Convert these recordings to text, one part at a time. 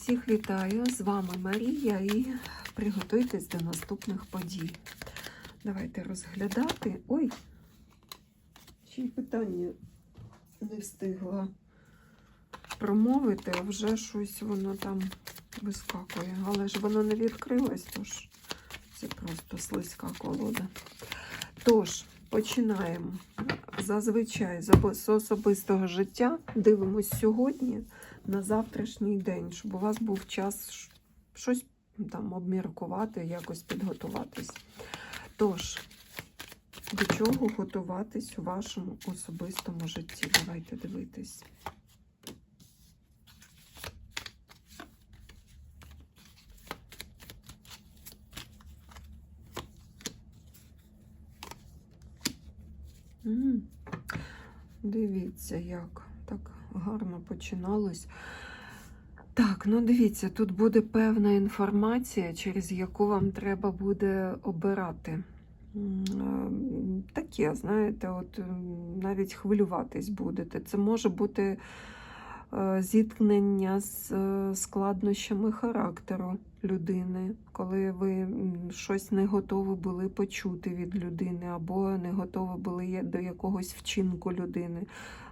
Всіх вітаю! З вами Марія і приготуйтесь до наступних подій. Давайте розглядати. Ой, ще й питання не встигла промовити, а вже щось воно там вискакує. Але ж воно не відкрилось, тож це просто слизька колода. Тож, починаємо. Зазвичай з особистого життя дивимось сьогодні на завтрашній день, щоб у вас був час щось там обміркувати, якось підготуватись. Тож, до чого готуватись у вашому особистому житті? Давайте дивитись. Дивіться, як так гарно починалось. Так, ну дивіться, тут буде певна інформація, через яку вам треба буде обирати. Е, Таке, знаєте, от навіть хвилюватись будете. Це може бути е, зіткнення з е, складнощами характеру людини, коли ви щось не готові були почути від людини, або не готові були до якогось вчинку людини.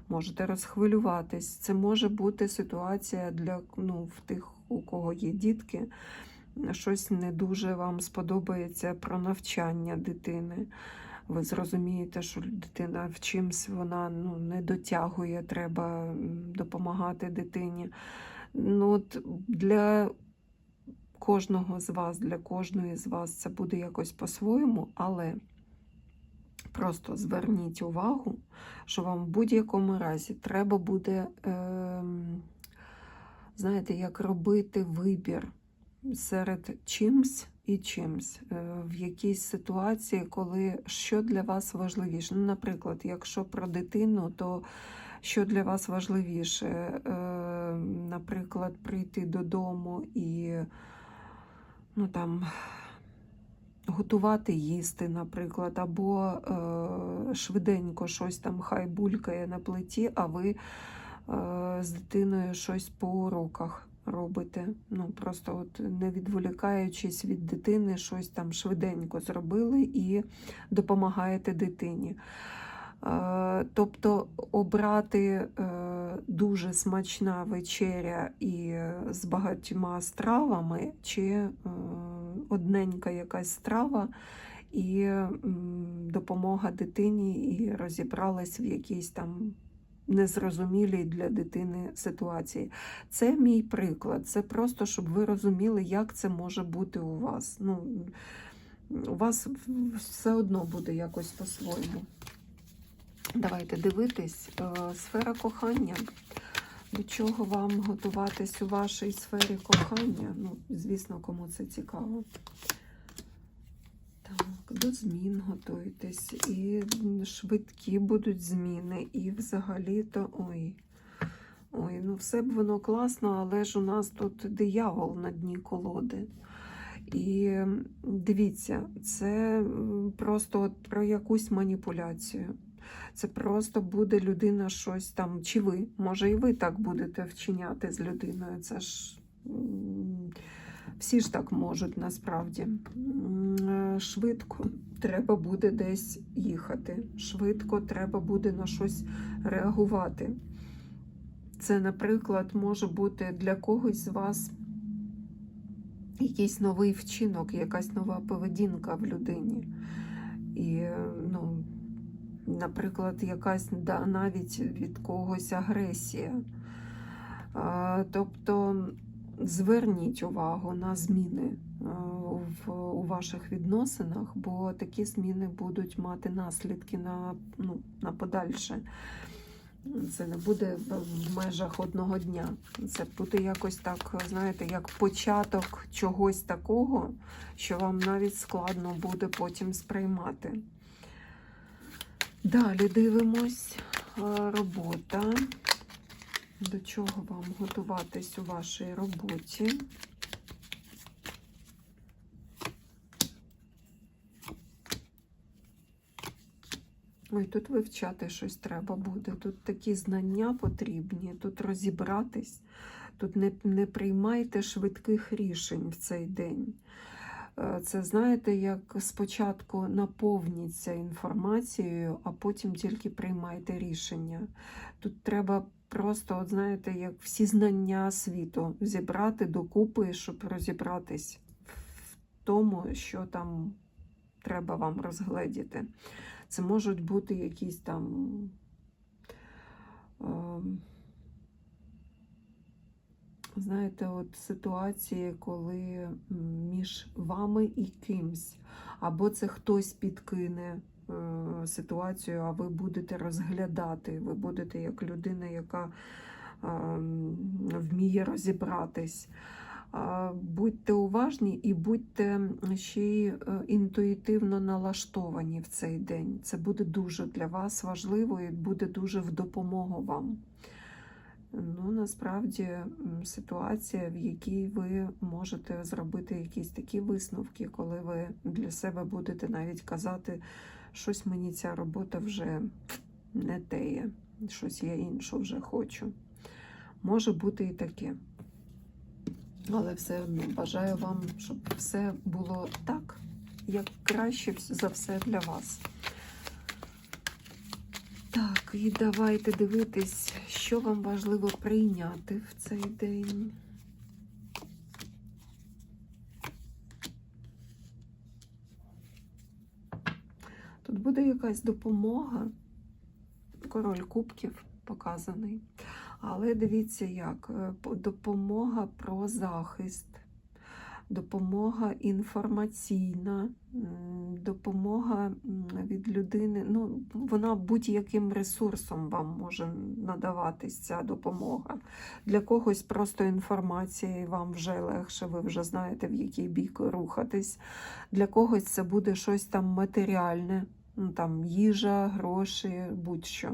Можете розхвилюватись. Це може бути ситуація для ну, в тих, у кого є дітки. Щось не дуже вам сподобається про навчання дитини. Ви зрозумієте, що дитина в чимсь вона ну, не дотягує, треба допомагати дитині. Ну, от для кожного з вас, для кожної з вас це буде якось по-своєму, але просто зверніть увагу, що вам в будь-якому разі треба буде, ем, знаєте, як робити вибір серед чимсь і чимсь е, в якійсь ситуації, коли що для вас важливіше. Ну, наприклад, якщо про дитину, то що для вас важливіше? Е, Наприклад, прийти додому і ну, там, готувати їсти, наприклад, або е, швиденько щось там хай булькає на плиті, а ви е, з дитиною щось по уроках робите. Ну, просто от не відволікаючись від дитини, щось там швиденько зробили і допомагаєте дитині. Тобто обрати е, дуже смачна вечеря і з багатьма стравами, чи е, одненька якась страва і допомога дитині, і розібралась в якійсь там незрозумілій для дитини ситуації. Це мій приклад. Це просто, щоб ви розуміли, як це може бути у вас. Ну, у вас все одно буде якось по-своєму. Давайте дивитись. Е, Сфера кохання. До чого вам готуватись у вашій сфері кохання? Ну, звісно, кому це цікаво. Так, до змін готуйтесь. І швидкі будуть зміни. І взагалі-то. Ой. Ой, ну все б воно класно, але ж у нас тут диявол на дні колоди. І дивіться, це просто от про якусь маніпуляцію. Це просто буде людина щось там, чи ви, може, і ви так будете вчиняти з людиною. Це ж всі ж так можуть насправді. Е, Швидко треба буде десь їхати. Швидко треба буде на щось реагувати. Це, наприклад, може бути для когось з вас якийсь новий вчинок, якась нова поведінка в людині. І, ну, наприклад, якась да, навіть від когось агресія. Тобто зверніть увагу на зміни в, у ваших відносинах, бо такі зміни будуть мати наслідки на, ну, на подальше. Це не буде в межах одного дня. Це буде якось так, знаєте, як початок чогось такого, що вам навіть складно буде потім сприймати. Далі дивимось е, робота. До чого вам готуватись у вашій роботі? Ой, тут вивчати щось треба буде. Тут такі знання потрібні, тут розібратись, Тут не, не приймайте швидких рішень в цей день. Е, Це знаєте, як спочатку наповніться інформацією, а потім тільки приймайте рішення. Тут треба просто, от знаєте, як всі знання світу зібрати докупи, щоб розібратись в тому, що там треба вам розгледіти. Це можуть бути якісь там. ем, Знаєте, от ситуації, коли між вами і кимсь, або це хтось підкине е, ситуацію, а ви будете розглядати, ви будете як людина, яка вміє розібратись. Будьте уважні і будьте ще й е, інтуїтивно налаштовані в цей день. Це буде дуже для вас важливо і буде дуже в допомогу вам. Ну, насправді ситуація, в якій ви можете зробити якісь такі висновки, коли ви для себе будете навіть казати, щось мені ця робота вже не теє, щось я інше вже хочу. Може бути і таке. Але все одно бажаю вам, щоб все було так, як краще за все для вас. Так, і давайте дивитись, що вам важливо прийняти в цей день. Тут буде якась допомога. Король кубків показаний. Але дивіться, як е, допомога про захист, допомога інформаційна, допомога від людини. Ну, вона будь-яким ресурсом вам може надаватись ця допомога. Для когось просто інформація, і вам вже легше, ви вже знаєте, в який бік рухатись. Для когось це буде щось там матеріальне, ну, там їжа, гроші, будь-що.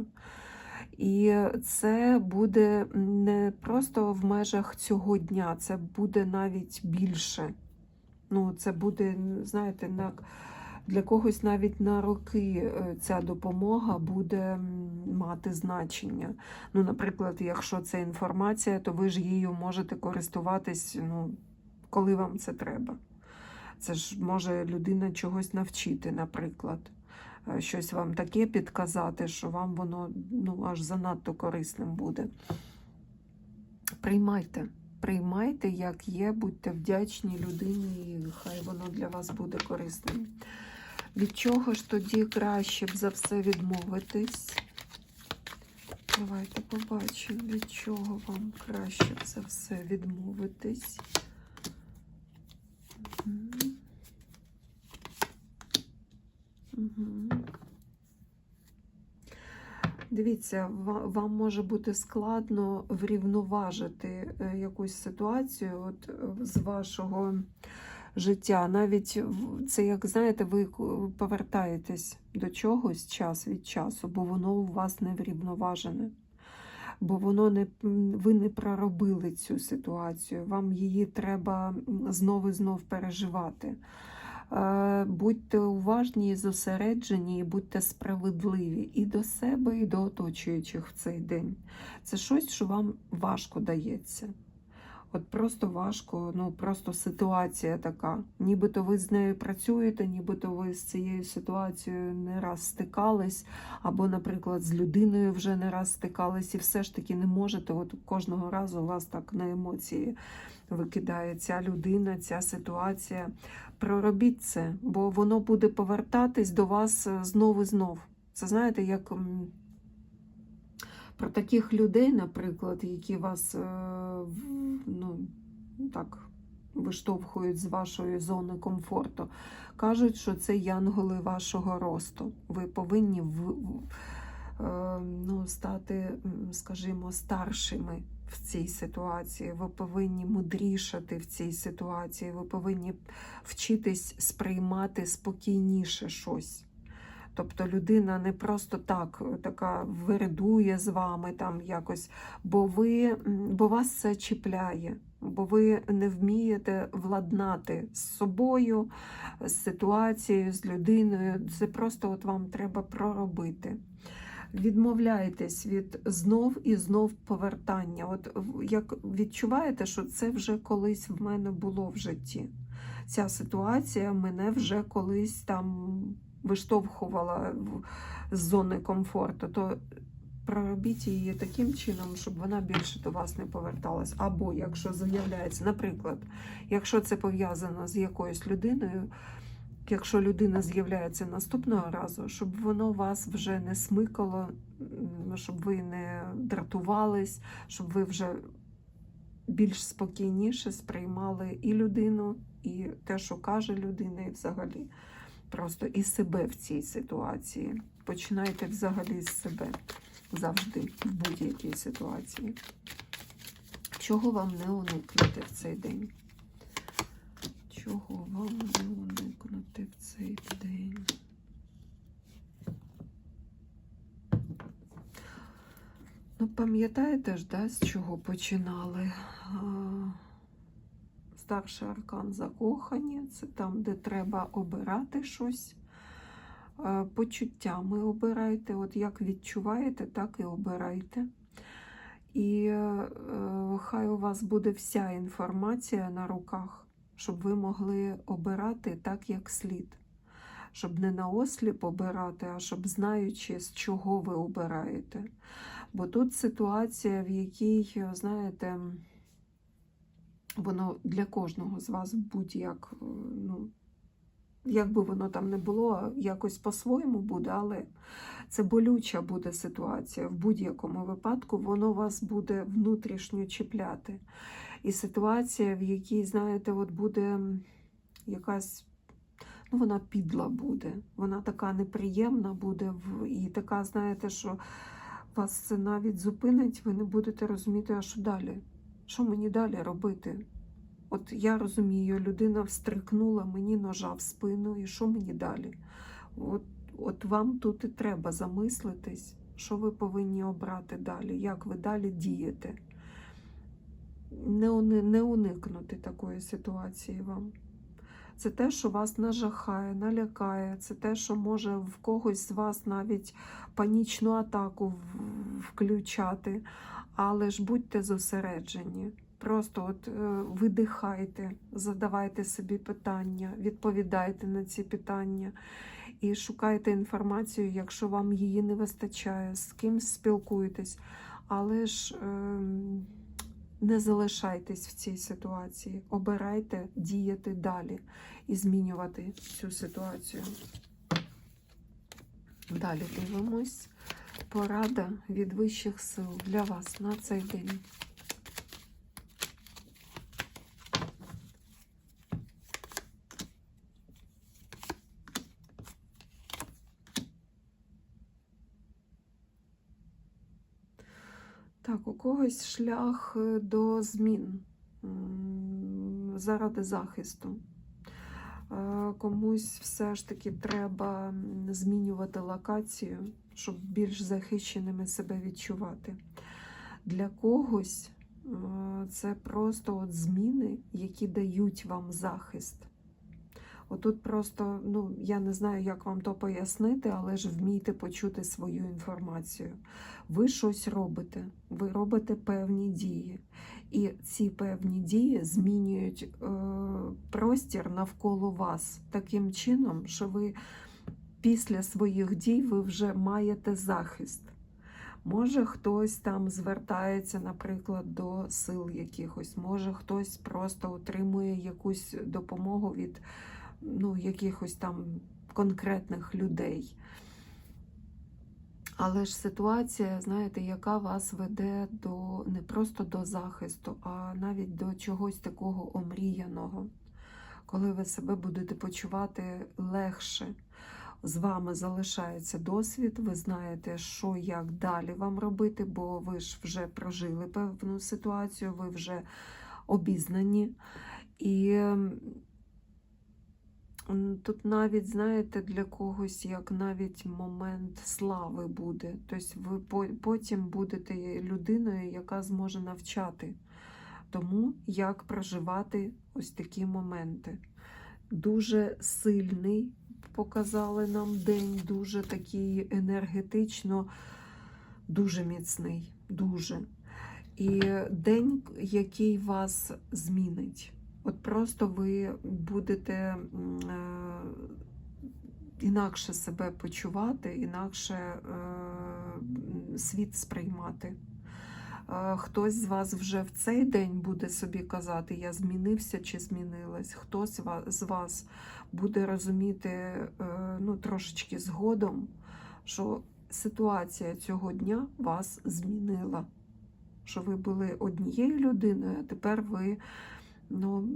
І це буде не просто в межах цього дня, це буде навіть більше. Ну, це буде, знаєте, на, для когось навіть на роки е, ця допомога буде мати значення. Ну, наприклад, якщо це інформація, то ви ж її можете користуватись, ну, коли вам це треба. Це ж може людина чогось навчити, наприклад щось вам таке підказати, що вам воно ну, аж занадто корисним буде. Приймайте, приймайте, як є, будьте вдячні людині, і хай воно для вас буде корисним. Від чого ж тоді краще б за все відмовитись? Давайте побачимо, від чого вам краще б за все відмовитись. Дивіться, вам може бути складно врівноважити е, якусь ситуацію от, е, з вашого життя. Навіть це, як знаєте, ви повертаєтесь до чогось час від часу, бо воно у вас не врівноважене. Бо воно не ви не проробили цю ситуацію. Вам її треба м, знов і знов переживати. Будьте уважні зосереджені, і будьте справедливі і до себе, і до оточуючих в цей день. Це щось, що вам важко дається. От просто важко, ну просто ситуація така. Нібито ви з нею працюєте, нібито ви з цією ситуацією не раз стикались, або, наприклад, з людиною вже не раз стикались, і все ж таки не можете. От кожного разу у вас так на емоції викидає ця людина, ця ситуація. Проробіть це, бо воно буде повертатись до вас е, знов і знов. Це знаєте, як про таких людей, наприклад, які вас е, ну, так, виштовхують з вашої зони комфорту, кажуть, що це янголи вашого росту. Ви повинні в, е, ну, стати, скажімо, старшими в цій ситуації. Ви повинні мудрішати в цій ситуації. Ви повинні вчитись сприймати спокійніше щось. Тобто людина не просто так е, така виридує з вами там якось, бо ви бо вас це чіпляє, бо ви не вмієте владнати з собою, з ситуацією, з людиною. Це просто от вам треба проробити. відмовляєтесь від знов і знов повертання. От як відчуваєте, що це вже колись в мене було в житті. Ця ситуація мене вже колись там виштовхувала в- з зони комфорту, то проробіть її таким чином, щоб вона більше до вас не поверталась. Або якщо з'являється, наприклад, якщо це пов'язано з якоюсь людиною, якщо людина з'являється наступного разу, щоб воно вас вже не смикало, щоб ви не дратувались, щоб ви вже більш спокійніше сприймали і людину, і те, що каже людина, і взагалі просто і себе в цій ситуації. Починайте взагалі з себе завжди в будь-якій ситуації. Чого вам не уникнути в цей день? Чого вам не уникнути в цей день? Ну, пам'ятаєте ж, да, з чого починали? Старший аркан закохані, це там, де треба обирати щось. Е, Почуттями обирайте. От як відчуваєте, так і обирайте. І е, хай у вас буде вся інформація на руках, щоб ви могли обирати так, як слід. Щоб не наосліп обирати, а щоб знаючи, з чого ви обираєте. Бо тут ситуація, в якій, знаєте, воно для кожного з вас будь-як, е, ну, як би воно там не було, якось по-своєму буде, але це болюча буде ситуація. В будь-якому випадку воно вас буде внутрішньо чіпляти. І ситуація, в якій, знаєте, от буде якась, ну вона підла буде, вона така неприємна буде, і така, знаєте, що вас це навіть зупинить, ви не будете розуміти, а що далі? Що мені далі робити? От я розумію, людина встрикнула мені ножа в спину, і що мені далі? От, от вам тут і треба замислитись, що ви повинні обрати далі, як ви далі дієте. Не, не уникнути такої ситуації вам. Це те, що вас нажахає, налякає, це те, що може в когось з вас навіть панічну атаку включати. Але ж будьте зосереджені. Просто от е, видихайте, задавайте собі питання, відповідайте на ці питання і шукайте інформацію, якщо вам її не вистачає, з кимсь спілкуйтесь. Але ж ем, не залишайтесь в цій ситуації. Обирайте діяти далі і змінювати цю ситуацію. Далі дивимось. Порада від вищих сил для вас на цей день. Так, у когось шлях е, до змін заради захисту. Е, Комусь все ж таки треба змінювати локацію, щоб більш захищеними себе відчувати. Для когось е, це просто от зміни, які дають вам захист. Отут просто, ну, я не знаю, як вам то пояснити, але ж вмійте почути свою інформацію. Ви щось робите, ви робите певні дії. І ці певні дії змінюють е, простір навколо вас таким чином, що ви після своїх дій ви вже маєте захист. Може, хтось там звертається, наприклад, до сил якихось, може хтось просто отримує якусь допомогу від ну, якихось там конкретних людей. Але ж ситуація, знаєте, яка вас веде до не просто до захисту, а навіть до чогось такого омріяного, коли ви себе будете почувати легше. З вами залишається досвід, ви знаєте, що як далі вам робити, бо ви ж вже прожили певну ситуацію, ви вже обізнані. І Тут навіть, знаєте, для когось як навіть момент слави буде. Тобто ви потім будете людиною, яка зможе навчати тому, як проживати ось такі моменти. Дуже сильний показали нам день, дуже такий енергетично дуже міцний, дуже. І день, який вас змінить. От просто ви будете е, інакше себе почувати, інакше е, світ сприймати. Хтось з вас вже в цей день буде собі казати, я змінився чи змінилась. Хтось з вас буде розуміти е, ну, трошечки згодом, що ситуація цього дня вас змінила. Що ви були однією людиною, а тепер ви, ну,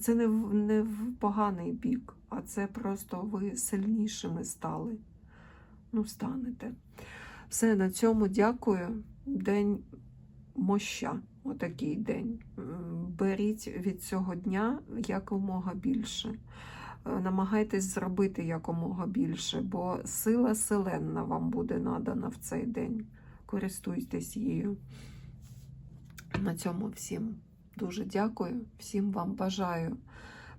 це не в, не в поганий бік, а це просто ви сильнішими стали. Ну, станете. Все, на цьому дякую. День моща. Отакий день. Беріть від цього дня якомога більше. Е, Намагайтесь зробити якомога більше, бо сила селенна вам буде надана в цей день. Користуйтесь її. На цьому всім дуже дякую. Всім вам бажаю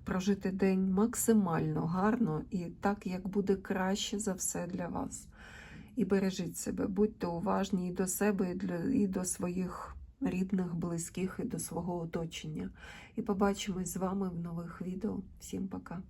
прожити день максимально гарно і так, як буде краще за все для вас. І бережіть себе, будьте уважні і до себе, і, для, і до своїх рідних, близьких, і до свого оточення. І побачимось з вами в нових відео. Всім пока!